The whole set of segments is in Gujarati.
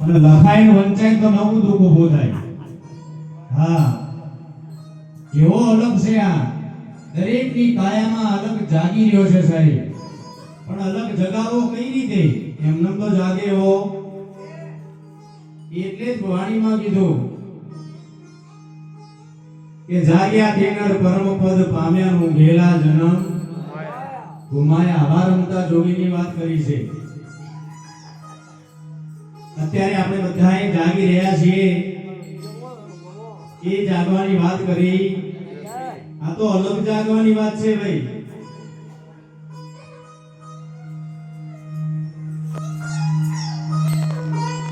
અને લખાય ને વંચાય તો નવું દુઃખ ઊભું થાય. હા. એવો અલગ છે આ. દરેકની કાયામાં અલગ જાગી રહ્યો છે સાહેબ. પણ અલગ જગાવો કઈ રીતે? એમનેમ તો જાગે એવો. એટલે જ વાણીમાં કીધું કે જાગ્યા તેનર પરમ પદ પામ્યા નું ઘેલા જન્મ. ગુમાયા આવા રમતા જોગીની વાત કરી છે. અત્યારે આપણે બધાએ જાગી રહ્યા છીએ. એ જાગવાની વાત કરી. આ તો અલગ જાગવાની વાત છે ભાઈ.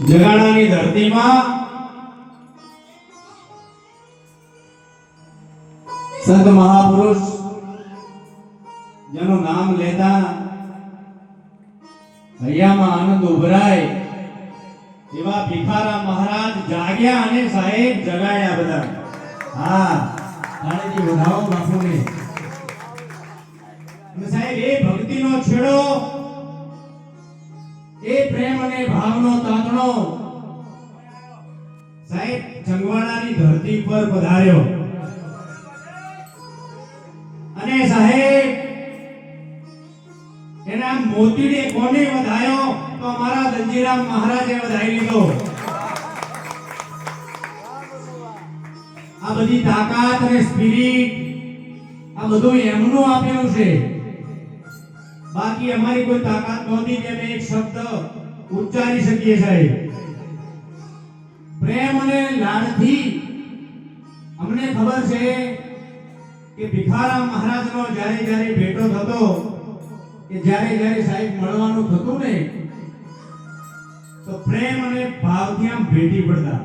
જગાડાની ધરતીમાં સંત મહાપુરુષ જેનું નામ લેતા હૈયામાં આનંદ ઉભરાય. એવા ભિખારા મહારાજ જાગ્યા અને સાહેબ જગાડ્યા બધા. હા તાળીથી વધાવો બાપુને. સાહેબ, એ ભક્તિનો છેડો, એ પ્રેમ અને ભાવનો તાતણો સાહેબ જંગવાડાની ધરતી પર પધાર્યો. અને સાહેબ, એના મોતીને કોને વધાયો અમારા ધનજીરામ મહારાજે વધાઈ લીધો. આ બધી તાકાત અને સ્પિરિટ આ બધું એમનું આપેલું છે. બાકી અમારી કોઈ તાકાત નહોતી કે અમે એક શબ્દ ઉચ્ચારી શકીએ સાહેબ. પ્રેમ અને લાડથી અમને ખબર છે કે ભિખારામ મહારાજનો જ્યારે જ્યારે ભેટો થતો, કે જ્યારે જ્યારે સાહેબ મળવાનું થતું ને તો પ્રેમ અને ભાવથી આમ ભેટી પડતા.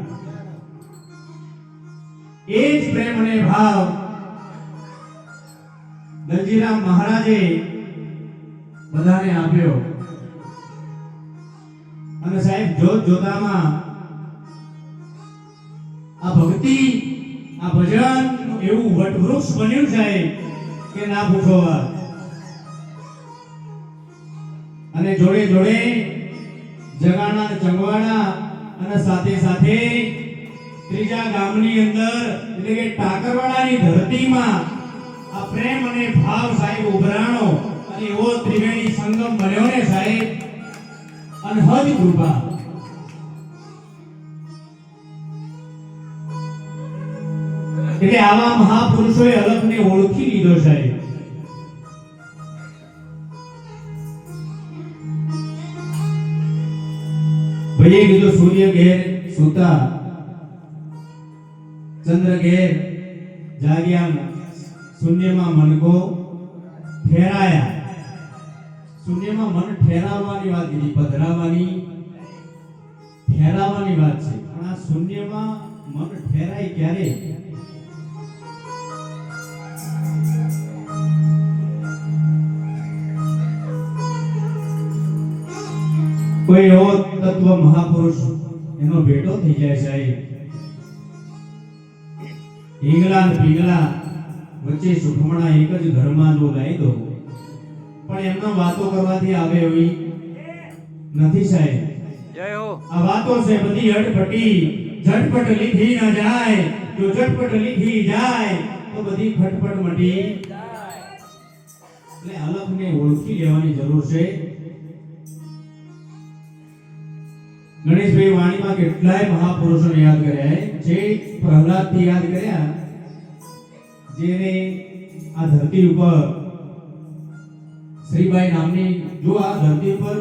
એ જ પ્રેમ અને ભાવ દલજીરામ મહારાજે બધાને આપ્યો. અને સાહેબ, જોત જોતામાં આ ભક્તિ, આ ભજન એવું વટવૃક્ષ બન્યું સાહેબ કે ના પૂછો અને જોડે જોડે જગાણા ચંગવાડા અને સાથે સાથે ત્રીજા ગામની અંદર, એટલે કે ટાકરવાડાની ધરતીમાં આ પ્રેમ અને ભાવ સાહેબ ઉભરાણો અને એવો ત્રિવેણી સંગમ બન્યો ને સાહેબ, અનહદ કૃપા. એટલે આવા મહાપુરુષોએ અલગને ઓળખી લીધો સાહેબ. ભાઈએ કીધું સૂર્ય ઘેર સુતા, ચંદ્ર ઘેર જાગ્યા, શૂન્યમાં મનકો ઠેરાયા શૂન્યમાં મન ઠેરાવવાની વાત કીધી પધરાવાની ઠેરાવવાની વાત છે. પણ આ શૂન્યમાં મન ઠેરાય ક્યારે? કોઈ એવો તત્વ મહાપુરુષ એનો ભેટો થઈ જાય સાહેબ. હિંગલા ને પિંગલા વચ્ચે સુખમણા એક જ ઘરમાં જો ગાઈ દો. પણ એમનો વાતો કરવાથી આવે એવી નથી સાહેબ. આ વાતો છે બધી અટપટી ઝટપટ લીધી ન જાય. જો ઝટપટ લીધી જાય તો બધી ફટફટ મટી એટલે અલગને ઓળખી લેવાની જરૂર છે. ગણેશભાઈ વાણીમાં કેટલાય મહાપુરુષોને યાદ કર્યા જે પ્રહલાદથી યાદ કર્યા, જેને આ ધરતી ઉપર શ્રીબાઈ નામની, જો આ ધરતી ઉપર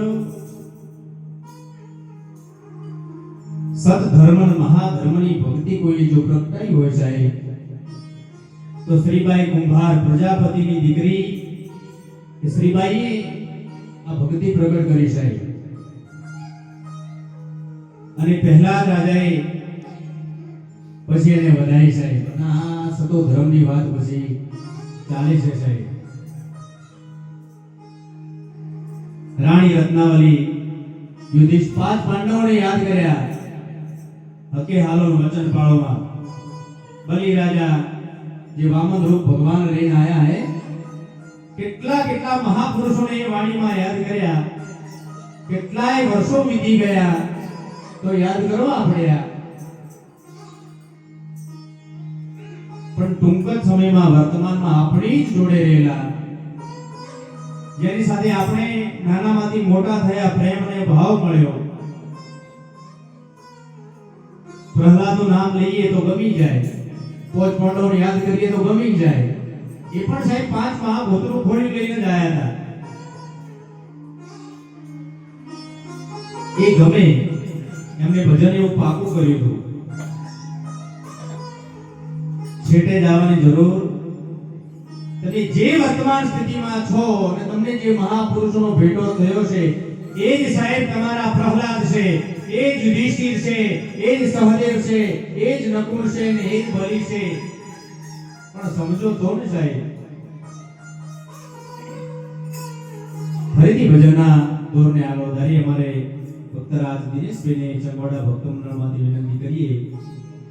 સત ધર્મ અને મહાધર્મની ભક્તિ કોઈ જો પ્રગટાઈ હોય સાહેબ, તો શ્રીબાઈ કુંભાર પ્રજાપતિની દીકરી શ્રીભાઈએ આ ભક્તિ પ્રગટ કરી સાહેબ? અને પહેલા રાજાએ પછી એને વધારી સાહેબ. અને આ સતો ધર્મની વાત પછી ચાલે છે સાહેબ. રાણી રત્નાવલી યુધિષ્ઠ પાંચ પાંડવોને યાદ કર્યા. હકે હાલો વચન પાળોમાં. બલિ રાજા જે વામન રૂપ ભગવાન રહીને આયા હે, કેટલા કેટલા મહાપુરુષોને એ વાણીમાં યાદ કર્યા. કેટલાય વર્ષો વીતી ગયા. તો યાદ કરવા પડ્યા પણ ટૂંક જ સમયમાં વર્તમાનમાં આપણી જ જોડે રહેલા જેની સાથે આપણે નાનામાંથી મોટા થયા પ્રેમ અને ભાવ મળ્યો પ્રહલાદનું નામ લઈએ તો ગમી જાય। પોચ પાંડવોને યાદ કરીએ તો ગમી જાય। એ પણ સાહેબ પાંચ મહાભૂતનું ખોળી લઈને જ આયા હતા। એ ગમે એમને ભજન એવું પાકું કર્યું હતું. છેટે જવાની જરૂર. તમે જે વર્તમાન સ્થિતિમાં છો અને તમને જે મહાપુરુષોનો ભેટો થયો છે, એ જ સાહેબ તમારા પ્રહલાદ છે, એ જ યુધિષ્ઠિર છે, એ જ સહદેવ છે, એ જ નકુલ છે ને એ જ બલિ છે. પણ સમજો તો ને સાહેબ. ફરીથી ભજનના દોરને આગળ ધારી અમારે ભક્તરાજ દિનેશભાઈને ચંગોડા ભક્તમંડળમાંથી વિનંતી કરીએ.